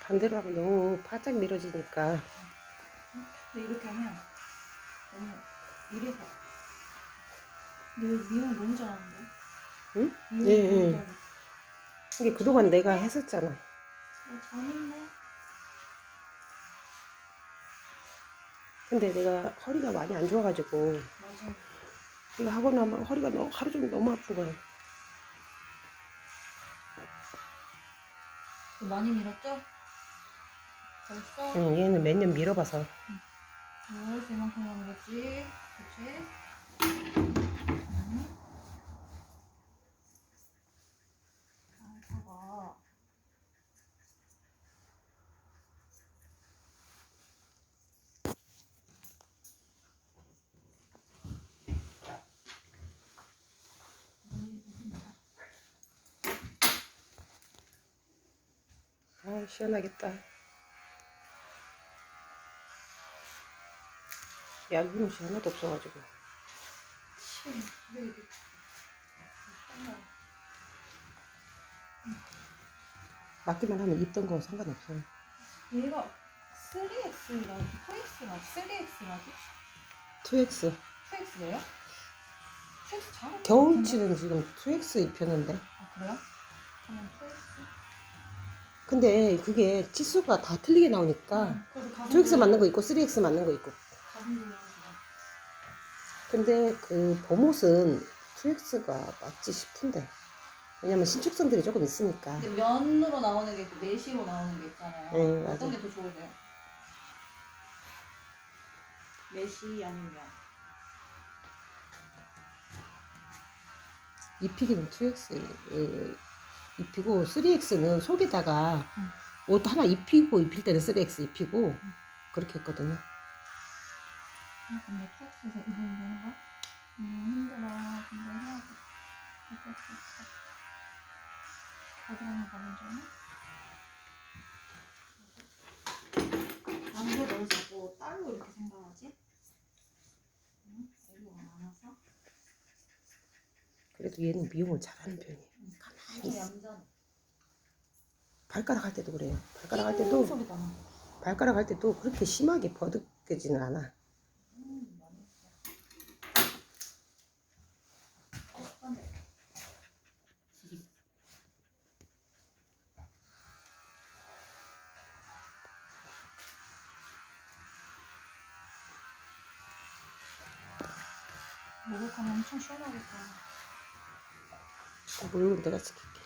반대로 하면 너무 바짝 밀어지니까 근데 이렇게 하면 너무 이래서. 여기 미용 너무 잘하는데? 응? 미용 예, 너무 예. 잘해. 이게 그동안 내가 했었잖아 어, 잘했네. 근데 내가 허리가 많이 안 좋아가지고 맞아. 이거 하고 나면 허리가 너무, 하루 종일 너무 아픈 거야 많이 밀었죠? 벌써? 응, 얘는 몇 년 밀어봐서 그래서 이만큼 하는 거지. 그치? 음. 잘 잡아. 아 시원하겠다 옷이 하나도 없어가지고. 맞기만 하면 입던 거 상관없어 얘가 3X라지, 4X라지, 3X라지? 2X 2X예요? 2X 잘하는 겨울치는 지금 2X 입혔는데 아, 그래요? 그러면 2X? 근데 그게 치수가 다 틀리게 나오니까 응, 가슴 2X 맞는 거 있고 3X 맞는 거 있고. 근데 그 봄옷은 2X가 맞지 싶은데 왜냐면 신축성들이 조금 있으니까 근데 면으로 나오는 게 있고 내시로 나오는 게 있잖아요. 네, 맞아요. 어떤 게 더 좋으세요? 내시 아니면 면? 입히기는 2X 입히고 3X는 속에다가 응. 옷 하나 입히고 입힐 때는 3X 입히고 그렇게 했거든요 아, 근데 2X에서 입으면 되는 거야? 음, 힘들어. 근데 해야지. 어쩔 수 없어. 겨드랑이 가는 점은? 남자 널 자꾸 딸로 이렇게 생각하지? 응? 애교가 많아서? 그래도 얘는 미용을 잘하는 편이에요 응. 있어. 발가락 할 때도 그래요 발가락 할띵 때도. 발가락 할 때도 그렇게 심하게 버득해지는 않아 음. 목욕하면 엄청 시원하겠다. 물건 내가 지킬게